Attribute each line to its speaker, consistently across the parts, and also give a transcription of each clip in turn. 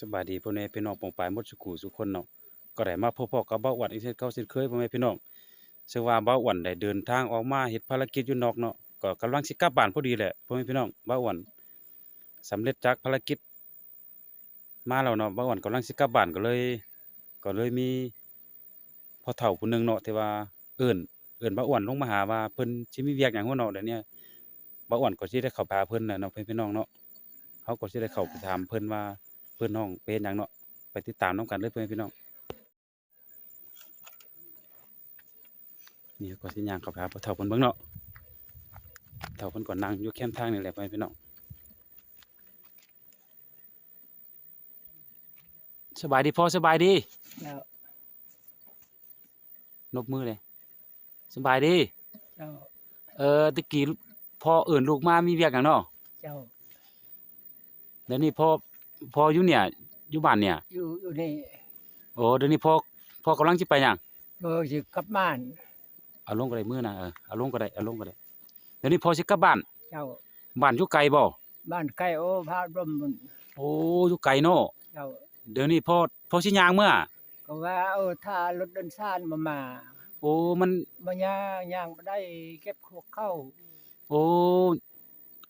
Speaker 1: สบายดีพ่อแม่พี่น้องปองปายหมดสุขุสุคนเนาะก็ได้มาพบพ่อกับเบาอ้วนอีกเช่นเก่าเช่นเคยพ่อแม่พี่น้องซึ่งว่าเบาอ้วนได้เดินทางออกมาเฮ็ดภารกิจอยู่นอกเนาะก็กำลังสิกลับบ้านพอดีแหละพ่อแม่พี่น้องเบาอ้วนสำเร็จจากภารกิจ มาแล้วเนาะเบาอ้วนกำลังสิกลับบ้านก็เลย ก็เลยมีพ่อเฒ่าผู้หนึงเนาะที่ว่าเอิ้นเอิ้นเบาอ้วนลงมาหาว่าเพิ่นสิมีเวียกหยังหัวเนาะเดี๋ยวเนี้เบาอ้วนก็สิได้เข้าไปหาเพิ่นน่ะเนาะเพิ่พี่น้องเนาะเขาก็สิได้เข้าไปถามเพิ่นว่า เพื่อนน้องเป็นหยังเนาะไปติดตามน้องกันเลยเพื่อนพี่น้องนี่ก็สิย่างเข้าไปหาพ่อเฒ่าเพิ่นเบิ่งเนาะเฒ่าเพิ่นก็นั่งอยู่แคมป์ทางนี่แหละเพื่อนพี่น้องสบายดีพ่อสบายดี
Speaker 2: เจ้าน
Speaker 1: บมือเลยสบายดี
Speaker 2: เจ้า
Speaker 1: เออตะกี้พ่อเอิ่นลูกมามีเวียกหยังเนาะ
Speaker 2: เจ้า
Speaker 1: เดี๋ยวนี้พ่อ พ่ออยู่เนี่ยอยู่บ้านเนี่ย
Speaker 2: อยู่อยู่นี่
Speaker 1: โอ้เดี๋ยวนี้พ่อพ่อกำลังสิไปหยัง
Speaker 2: เออสิกลับบ้าน
Speaker 1: เอาลงก็ได้มือนะเออเอาลงก็ได้เอาลงก็ได้เดี๋ยวนี้พ่อสิกลับบ้าน
Speaker 2: เจ้า
Speaker 1: บ้านอยู่ไกลบ่
Speaker 2: บ้านใกล้โอ้พระร่มมัน
Speaker 1: โอ้อยู่ไกลเนาะ
Speaker 2: เจ้า
Speaker 1: เดี๋ยวนี้พ่อพ่อสิย่างเมื่อ
Speaker 2: ก็ว่าเออถ้ารถเดินซ่านมามา
Speaker 1: โอ้มัน
Speaker 2: บ่ย่างย่างบ่ได้เก็บขวกเข้า
Speaker 1: โอ้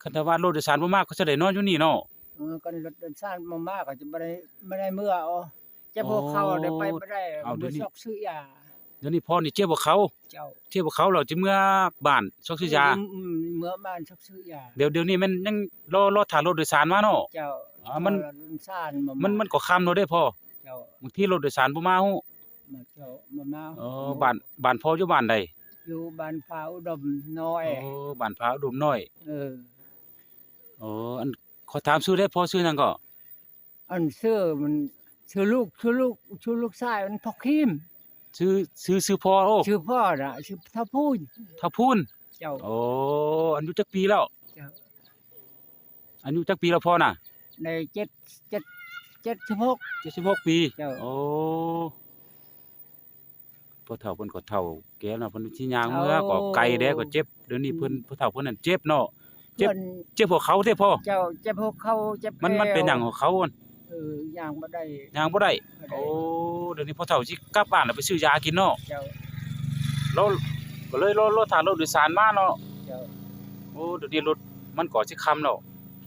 Speaker 1: คันถ้าว่ารถโดยสารบ่มากก็จะได้นอนอยู่นี่เนาะ
Speaker 2: เออกันรถเดินซ่านมามาก็จะบ่ได้บ่ได้เมื่อเอาเจ็บหัวเข่าได้ไปบ่ได้
Speaker 1: เอาเดี๋
Speaker 2: บ่
Speaker 1: ยวนี้
Speaker 2: ซอกซื้อยา
Speaker 1: เดี๋ยวนี้พ่อนี่เจ็บบ่เขา
Speaker 2: เจ้า
Speaker 1: เจ็บบ่เขาแล้วจะเมื่อบ้านซอกซื้อยา
Speaker 2: มอืมเมื่อบ้านซอกซื้อยา
Speaker 1: เดี๋ยวเดี๋ยวนี้มันยังรอรอถ่ารถโดยสารมาเนาะ
Speaker 2: เจ้า
Speaker 1: อ่ามัน
Speaker 2: รถเดินซ่านมา
Speaker 1: มันมันก็ค่ำเนาะเด้พ่อ
Speaker 2: เจ้า
Speaker 1: บางทีรถโดยสารบ่มาฮู้
Speaker 2: มาเจ้ามามา
Speaker 1: เออบ้านบ้านพ่ออยู่บ้านใด
Speaker 2: อยู่บ้านฟ้าอุดมน้อย
Speaker 1: โอ้บ้านพระอุดมน้อย
Speaker 2: เออ
Speaker 1: โอ้อัน ขอถามชื่อได้พ่อชื่อหยังก็
Speaker 2: อันเสื้อมันชื่อลูกชื่อลูกชื่อลูกชายมันพอคิม
Speaker 1: ชื่อชื่อชื่อพ่อโอ้
Speaker 2: ชื่อพ่อน่ะชื่อท่าพูน
Speaker 1: ถ้าพูน
Speaker 2: เจ้า
Speaker 1: โอ้อายุจักปีแล้ว
Speaker 2: เจ้า
Speaker 1: อายุจักปีแล้วพ่อน่ะ
Speaker 2: ในเจ็ดเจ็ดเจ็ดสิบหก
Speaker 1: 76ปี
Speaker 2: เจ้า
Speaker 1: โอ้พ่อเฒ่าเพิ่นก็เฒ่าแก่แล้วเพิ่นสิย่างเมื่อก็ไกลแด้ก็เจ็บเดี๋ยวนี้เพิ่นพ่อเฒ่าเพิ่นนั่นเจ็บเนาะ เจ็บ
Speaker 2: พิ่น
Speaker 1: เจ็บหัวเขาเด้พ่อ
Speaker 2: เจ้าเจ็บพวกเขาเจ็บ
Speaker 1: มันมันเป็นหยัง
Speaker 2: แว
Speaker 1: ของเขาอั่น
Speaker 2: เออย่างบ่ได้
Speaker 1: ย่างบ่ได้
Speaker 2: บ่ได้
Speaker 1: โอ้เดี๋ยวนี้พ่อเฒ่าสิกลับบ้านแล้วไปซื้อยากินเนาะ
Speaker 2: เจ้า
Speaker 1: แล้วก็เลยรอรอทางรถโดยสารมาเนาะ
Speaker 2: เจ้า
Speaker 1: โอ้เดี๋ยวนี้รถมันก็สิค่ำแล้ว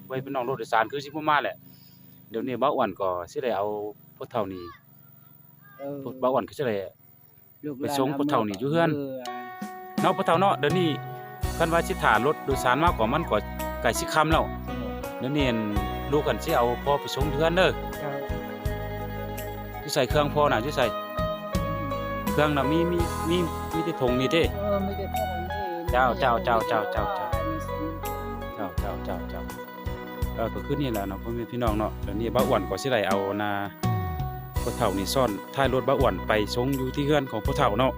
Speaker 1: ไว้พี่น้องรถโดยสารคือสิบ่มาแหละเดี๋ยวนี้บ่าวอ้วนก็สิได้เอาพ่อเฒ่านี่
Speaker 2: เออ
Speaker 1: บ่าวอ้วนก็สิได้
Speaker 2: ลูกห
Speaker 1: ไป
Speaker 2: ลาน
Speaker 1: ส่ง
Speaker 2: อ
Speaker 1: ผู้เฒ่านี่อยู่เฮือน
Speaker 2: เอ
Speaker 1: เนาะพ่อเฒ่าเนาะเดี๋ยวนี้ คันว่าสิถ่ารถโดยสารมาก็มันก็ใกล้สิค่ำแล้วเดี๋ยวนี้อั่นลูกกันสิเอาพ่อไปส่งเฮือนเด้อ
Speaker 2: เจ้า
Speaker 1: สิใส่เครื่องพ่อน่ะสิใส่เครื่องน่ะมีมีมีมีแต่ถุงนี่เด้
Speaker 2: เออไม่ได้พ่อนี่
Speaker 1: เจ้าเจ้าเจ้าเจ้าเจ้าเจ้า
Speaker 2: เจ้า
Speaker 1: เจ้าเจ้าเจ้าเจ้าเออก็คือนี่แหละเนาะพ่อแม่พี่น้องเนาะเดี๋ยวนี้บ้าอ้วนก็สิได้เอานาพ่อเฒ่านี่ซ่อนท้ายรถบ้าอ้วนไปส่งอยู่ที่เฮือนของพ่อเฒ่าเนาะ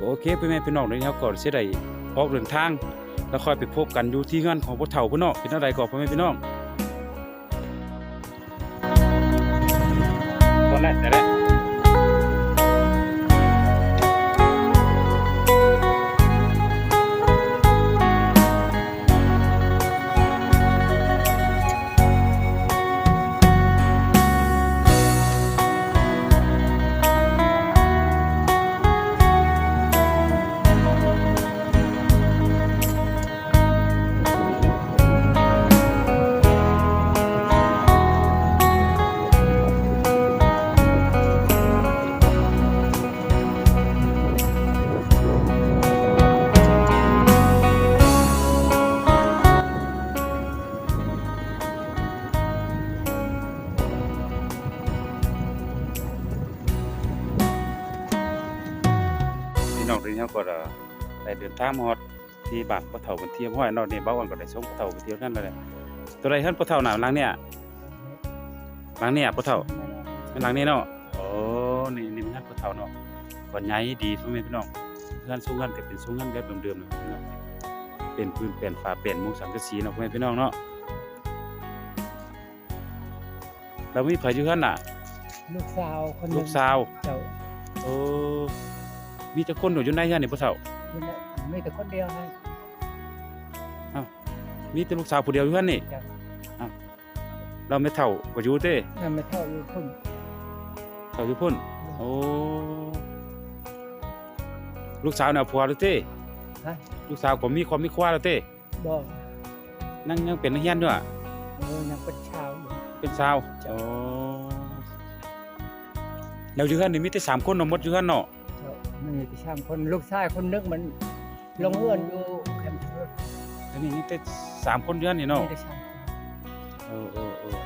Speaker 1: ก็โอเคพี่แม่พี่น้องเดี๋ยวนี้เราก็สิได้ออกเดินทาง แล้วค่อยไปพบกันอยู่ที่เฮือนของพ่อเฒ่าพุ่นเนาะเป็นอะไรก็พ่อแม่พี่น้องตอนแรกแต่แรก ก็ได้เดินทางมาฮอดที่บ้านพ่อเฒ่าเพิ่นเที่ยวห้อยเนาะนี่บ้าอ้วนก็ได้ส่งพ่อเฒ่าไปเที่ยวนั่นแล้วแหละตัวใดเฮือนพ่อเฒ่าน่ะหลังเนี่ยหลังเนี่ยพ่อเฒ่าเป็นหลังนี้เนาะโอ้นี่นี่เป็นงานผู้เฒ่าเนาะก่อนใหญ่ดีพ่อแม่พี่น้องงานสู้งานก็เป็นสู้งานแบบเดิมๆเนาะพี่น้องเป็นพื้นเป็นฝาเป็นมุงสังกะสีเนาะพ่อแม่พี่น้องเนาะแล้วมีไผอยู่คั่นน่ะ
Speaker 2: ลูกสาวคนหนึ่ง
Speaker 1: ลูกสาว
Speaker 2: เจ้า
Speaker 1: โอ้ มีแต่คนอยู่ในเฮือนนี่ผู้เฒ่า
Speaker 2: นี่แหละมีแต่คนเดียวให้
Speaker 1: มีแต่ลูกสาวผู้เดียวอยู่เฮือนนี่
Speaker 2: จ้ะ
Speaker 1: อ้าวเราไม่เท่าก็อยู่เต้
Speaker 2: นั่นไม่เท่าอยู่พุ่น
Speaker 1: เท่าอยู่พุ่นโอ้ลูกสาวน่ะผัวแล้วเต้
Speaker 2: ฮะ
Speaker 1: ลูกสาวก็มีความมีครัวแล้วเต้
Speaker 2: บ่
Speaker 1: นั่งยังเป็นนักเรียนด้วยอะ
Speaker 2: เออยังเป็นชาวอยู่
Speaker 1: เป็นสาวโอ้แล้วอยู่เฮือนนี่มีแต่สามคนเนาะหมดอยู่เฮือนเนาะ
Speaker 2: เจ้า มันมีแต่ช่างคนลูกชายคนนึงมันลงเฮือนอยู่แคมป์รถ
Speaker 1: อันนี้มีแต่สามคนอยู่เฮือนนี่เนาะ
Speaker 2: มีแต่ช่างคน
Speaker 1: เออเออเออ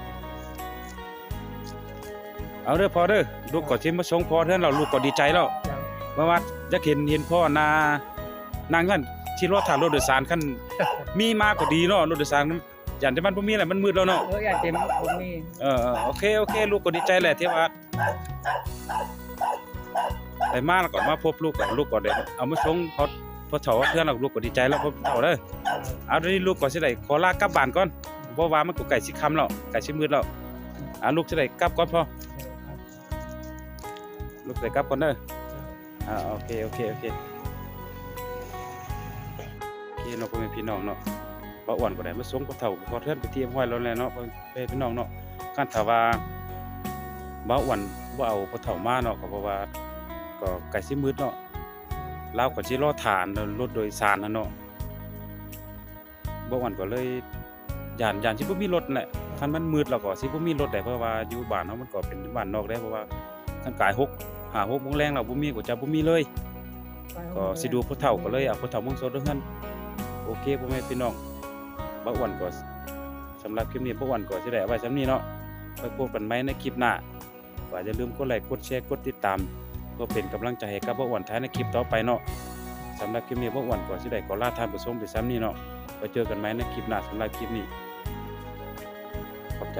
Speaker 1: เอาเด้อพอเด้อลูกก็สิมาส่งพ่อเทือนเราลูกก็ดีใจแล้ว
Speaker 2: เจ้า
Speaker 1: เพราะว่าจะเห็นเห็นพ่อนานางนั่นที่รถถ่ายรถโดยสารคันมีมาก็ดีเนาะรถโดยสารมันยันแต่มันบ่มีแหละมันมืดแล้วเนาะ
Speaker 2: เอออย่าเต็มผมมี
Speaker 1: เออเออโอเคโอเค ลูกก็ดีใจแหละที่ว่า ไปมาแล้วก็มาพบลูกกับลูกก็ได้เอามาส่งพอพอเฒ่าเพื่อนเราลูกก็ดีใจแล้วพอเฒ่าเด้อเอาเดี๋ยนี้ลูกก็สิได้ขอลากลับบ้านก่อนเพราะว่ามันก็ใกล้สิค่ำแล้วใกล้สิมืดแล้วอ่าลูกสิได้กลับก่อนพ่อลูกสิได้กลับก่อนเด้ออ่าโอเคโอเคโอเคโอเคเนาะพ่อแม่พี่น้องเนาะบ่อ้วนก็ได้มาส่งพอเฒ่าพอเทื่อนไปเตรียมห้อยแล้วแหละเนาะพ่อแม่พี่น้องเนาะคันถ้าว่าบ่อ้วนบ่เอาผู้เฒ่ามาเนาะก็เพราะว่า ก็ใกล้สิมืดเนาะลาวก็สิรอฐานรถโดยสารนั่นเนาะบ่อ้วนก็เลยย่านย่านสิบ่มีรถแหละคันมันมืดแล้วก็สิบ่มีรถได้เพราะว่าอยู่บ้านเฮามันก็เป็นบ้านนอกได้เพราะว่าคันกาย6 5 6โมงแรงแล้วบ่มีก็จะบ่มีเลย ก็สิดูผู้เฒ่าก็เลยเอาผู้เฒ่าเมืองโซดเฮือนโอเคพ่อแม่พี่น้องบ่อ้วนก็สำหรับคลิปนี้บ่อ้วนก็สิได้เอาไว้ส่ำนี้เนาะไปพบกันใหม่ในคลิปหน้าก็อย่าลืมกดไลค์กดแชร์กดติดตาม ก็เป็นกำลังใจให้กับพวกอ้วนท้ายในคลิปต่อไปเนาะสำหรับคลิปนี้พวกอ้วนก่อนที่ได้ขอลาท่านผู้ชมไปซ้ำนี่เนาะไปเจอกันไหมในคลิปหน้าสำหรับคลิปนี้ขอบใจ